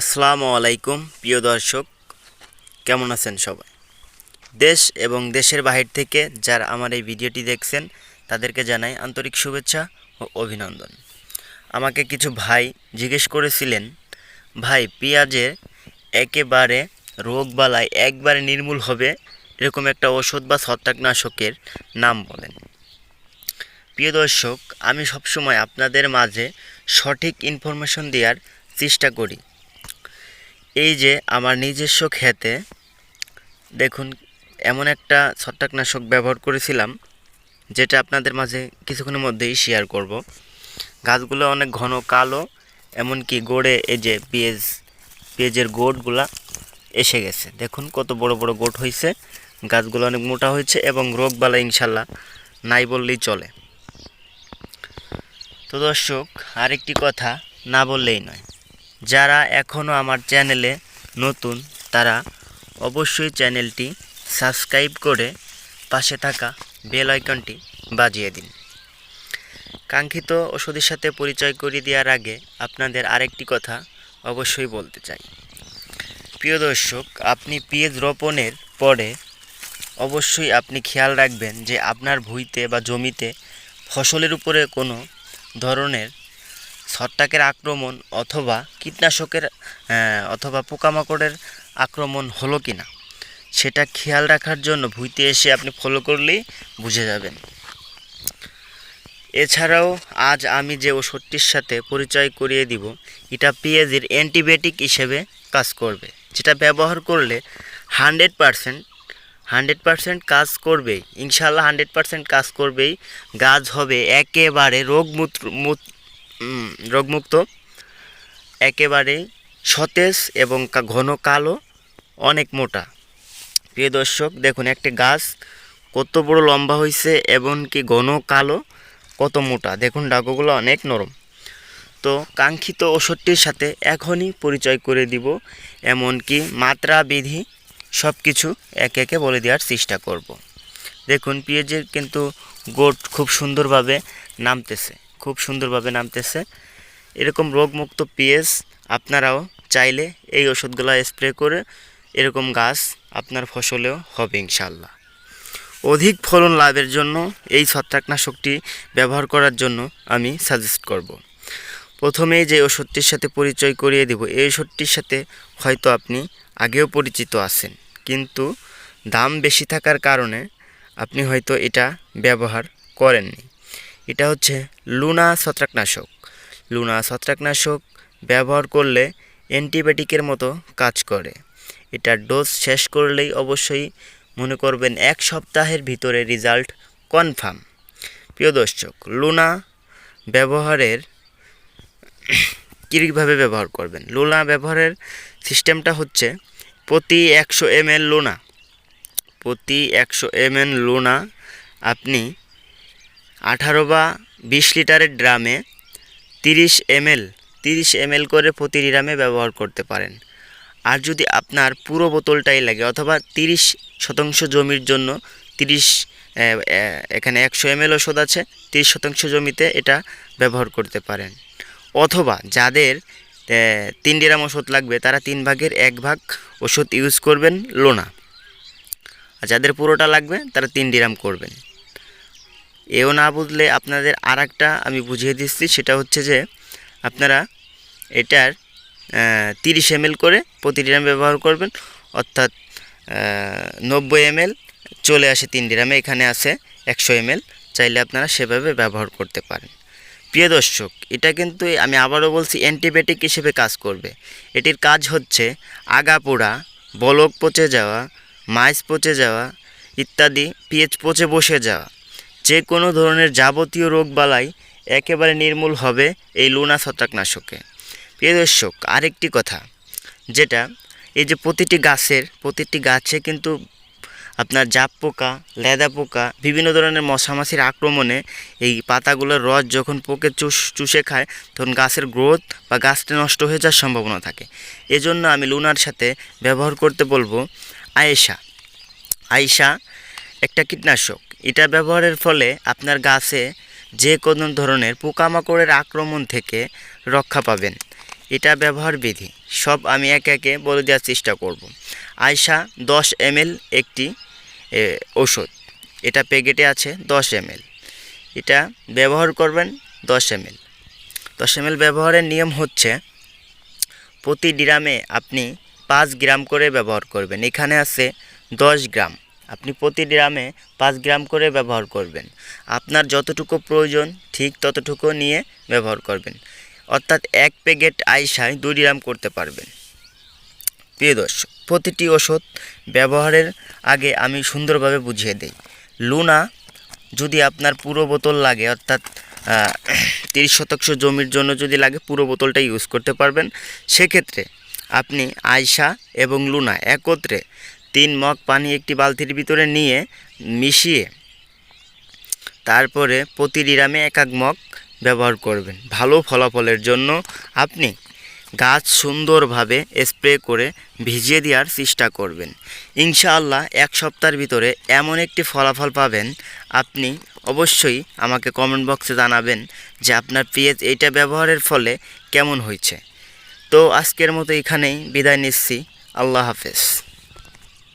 আসসালামু আলাইকুম, প্রিয় দর্শক। কেমন আছেন সবাই? দেশ এবং দেশের বাহির থেকে যারা আমার এই ভিডিওটি দেখছেন, তাদেরকে জানাই আন্তরিক শুভেচ্ছা ও অভিনন্দন। আমাকে কিছু ভাই জিজ্ঞেস করেছিলেন, ভাই পেঁয়াজের একেবারে রোগ বালাই একবারে নির্মূল হবে? এরকম একটা ওষুধ বা ছত্রাকনাশকের নাম বলেন। প্রিয় দর্শক, আমি সবসময় আপনাদের মাঝে সঠিক ইনফরমেশন দেওয়ার চেষ্টা করি। এই যে আমার নিজস্ব ক্ষেতে, দেখুন, এমন একটা ছত্রাকনাশক ব্যবহার করেছিলাম, যেটা আপনাদের মাঝে কিছুক্ষণের মধ্যেই শেয়ার করব। গাছগুলো অনেক ঘন কালো, এমনকি গোড়ে এই যে পেঁয়াজ, পেঁয়াজের গোটগুলা এসে গেছে। দেখুন, কত বড় বড় গোট হয়েছে গাছগুলো অনেক মোটা হয়েছে এবং রোগবালা ইনশাল্লাহ নাই বললেই চলে। তো দর্শক, আরেকটি কথা না বললেই নয়। যারা এখনও আমার চ্যানেলে নতুন, তারা অবশ্যই চ্যানেলটি সাবস্ক্রাইব করে পাশে থাকা বেল আইকনটি বাজিয়ে দিন। কাঙ্ক্ষিত ওষুধের সাথে পরিচয় করিয়ে দেওয়ার আগে আপনাদের আরেকটি কথা অবশ্যই বলতে চাই। প্রিয় দর্শক, আপনি পেঁয়াজ রোপণের পরে অবশ্যই আপনি খেয়াল রাখবেন যে আপনার ভুঁইতে বা জমিতে ফসলের উপরে কোনো ধরনের ছত্রাকের আক্রমণ অথবা কীটনাশকের অথবা পোকামাকড়ের আক্রমণ হলো কি না সেটা খেয়াল রাখার জন্য ভুঁইতে এসে আপনি ফলো করলেই বুঝে যাবেন। এছাড়াও আজ আমি যে ওষুধটির সাথে পরিচয় করিয়ে দিব, এটা পেঁয়াজের অ্যান্টিবায়োটিক হিসেবে কাজ করবে, যেটা ব্যবহার করলে হান্ড্রেড পারসেন্ট হান্ড্রেড পারসেন্ট কাজ করবেই ইনশাল্লাহ হান্ড্রেড পারসেন্ট কাজ করবেই, গাছ হবে একেবারে রোগ রোগমুক্ত। একেবারে সতেজ এবং ঘন কালো, অনেক মোটা। প্রিয় দর্শক, দেখুন একটি গাছ কত বড় লম্বা হয়েছে এবং কি ঘন কালো, কত মোটা। দেখুন ডাকুগুলো অনেক নরম। তো কাঙ্ক্ষিত ওষুধটির সাথে এখনই পরিচয় করে দিব এমনকি মাত্রা বিধি সব কিছু একে একে বলে দেওয়ার চেষ্টা করব। দেখুন পেঁয়াজের কিন্তু গোট খুব সুন্দরভাবে নামতেছে। খুব সুন্দরভাবে নামতেছে। এরকম রোগমুক্ত পেঁয়াজ আপনারাও চাইলে এই ওষুধগুলো স্প্রে করে এরকম গাছ আপনার ফসলেও হবে ইনশাল্লাহ অধিক ফলন লাভের জন্য এই ছত্রাকনাশকটি ব্যবহার করার জন্য আমি সাজেস্ট করব। প্রথমেই যে ওষুধটির সাথে পরিচয় করিয়ে দেব, এই ওষুধটির সাথে হয়তো আপনি আগেও পরিচিত আছেন, কিন্তু দাম বেশি থাকার কারণে আপনি হয়তো এটা ব্যবহার করেননি। এটা হচ্ছে লুনা ছত্রাকনাশক। লুনা ছত্রাকনাশক ব্যবহার করলে অ্যান্টিবায়োটিকের মতো কাজ করে। এটার ডোজ শেষ করলেই অবশ্যই মনে করবেন এক সপ্তাহের ভিতরে রেজাল্ট কনফার্ম। প্রিয় দর্শক, লুনা ব্যবহারের কীভাবে ব্যবহার করবেন? লুনা ব্যবহারের সিস্টেমটা হচ্ছে প্রতি একশো এম লুনা। প্রতি একশো এম লুনা আপনি আঠারো বা বিশ লিটারের ড্রামে তিরিশ এম এল তিরিশ এম এল করে প্রতি ড্রামে ব্যবহার করতে পারেন। আর যদি আপনার পুরো বোতলটাই লাগে অথবা তিরিশ শতাংশ জমির জন্য তিরিশ এখানে একশো এম এল ওষুধ আছে, তিরিশ শতাংশ জমিতে এটা ব্যবহার করতে পারেন। অথবা যাদের তিন ডিরাম ওষুধ লাগবে, তারা তিন ভাগের এক ভাগ ওষুধ ইউজ করবেন লোনা। আর যাদের পুরোটা লাগবে, তারা তিন ডিরাম করবেন। এও না বুঝলে আপনাদের আর আমি বুঝিয়ে দিচ্ছি, সেটা হচ্ছে যে আপনারা এটার তিরিশ এম করে প্রতি ডিরাম ব্যবহার করবেন, অর্থাৎ নব্বই এম চলে আসে তিন ডিরামে এখানে আছে একশো এম চাইলে আপনারা সেভাবে ব্যবহার করতে পারেন। প্রিয় দর্শক, এটা কিন্তু আমি আবারও বলছি, অ্যান্টিবায়োটিক হিসেবে কাজ করবে। এটির কাজ হচ্ছে আগা পোড়া বলক পচে যাওয়া, মাইস পচে যাওয়া, ইত্যাদি পিএচ পচে বসে যাওয়া। যে কোনো ধরনের যাবতীয় রোগবালাই একেবারে নির্মূল হবে এই লুনা ছত্রাকনাশকে প্রিয় দর্শক, আরেকটি কথা, যেটা এই যে প্রতিটি গাছের, প্রতিটি গাছে কিন্তু আপনার জাপ পোকা, লেদা পোকা, বিভিন্ন ধরনের মশামাছির আক্রমণে এই পাতাগুলোর রস যখন পোকে চুষ, চুষে খায়, তখন গাছের গ্রোথ বা গাছটা নষ্ট হয়ে যাওয়ার সম্ভাবনা থাকে। এজন্য আমি লুনার সাথে ব্যবহার করতে বলব আয়েশা। আইসা একটা কীটনাশক। এটা ব্যবহারের ফলে আপনার গাছে যে কোনো ধরনের পোকামাকড়ের আক্রমণ থেকে রক্ষা পাবেন। এটা ব্যবহার বিধি সব আমি একে একে বলে দেওয়ার চেষ্টা করব। আয়সা দশ এমএল একটি ওষুধ এটা প্যাকেটে আছে দশ এমএল। এটা ব্যবহার করবেন দশ এমএল। দশ এমএল ব্যবহারের নিয়ম হচ্ছে, প্রতি ড্রামে আপনি পাঁচ গ্রাম করে ব্যবহার করবেন। এখানে আছে দশ গ্রাম। আপনি প্রতি ড্রামে পাঁচ গ্রাম করে ব্যবহার করবেন। আপনার যতটুকু প্রয়োজন, ঠিক ততটুকু নিয়ে ব্যবহার করবেন। অর্থাৎ এক প্যাকেট আইসায় দুই গ্রাম করতে পারবেন। প্রিয় দর্শক, প্রতিটি ওষুধ ব্যবহারের আগে আমি সুন্দরভাবে বুঝিয়ে দিই। লুনা যদি আপনার পুরো বোতল লাগে, অর্থাৎ তিরিশ শতাংশ জমির জন্য যদি লাগে, পুরো বোতলটা ইউজ করতে পারবেন। সেক্ষেত্রে আপনি আয়সা এবং লুনা একত্রে তিন মগ পানি একটি বালতির ভিতরে নিয়ে মিশিয়ে তারপরে প্রতি ডিরামে এক এক মগ ব্যবহার করবেন। ভালো ফলাফলের জন্য আপনি গাছ সুন্দরভাবে স্প্রে করে ভিজিয়ে দেওয়ার চেষ্টা করবেন। ইনশাআল্লাহ এক সপ্তাহের ভিতরে এমন একটি ফলাফল পাবেন। আপনি অবশ্যই আমাকে কমেন্ট বক্সে জানাবেন যে আপনার পেঁয়াজ এইটা ব্যবহারের ফলে কেমন হয়েছে। তো আজকের মতো এখানেই বিদায় নিচ্ছি। আল্লাহ হাফেজ।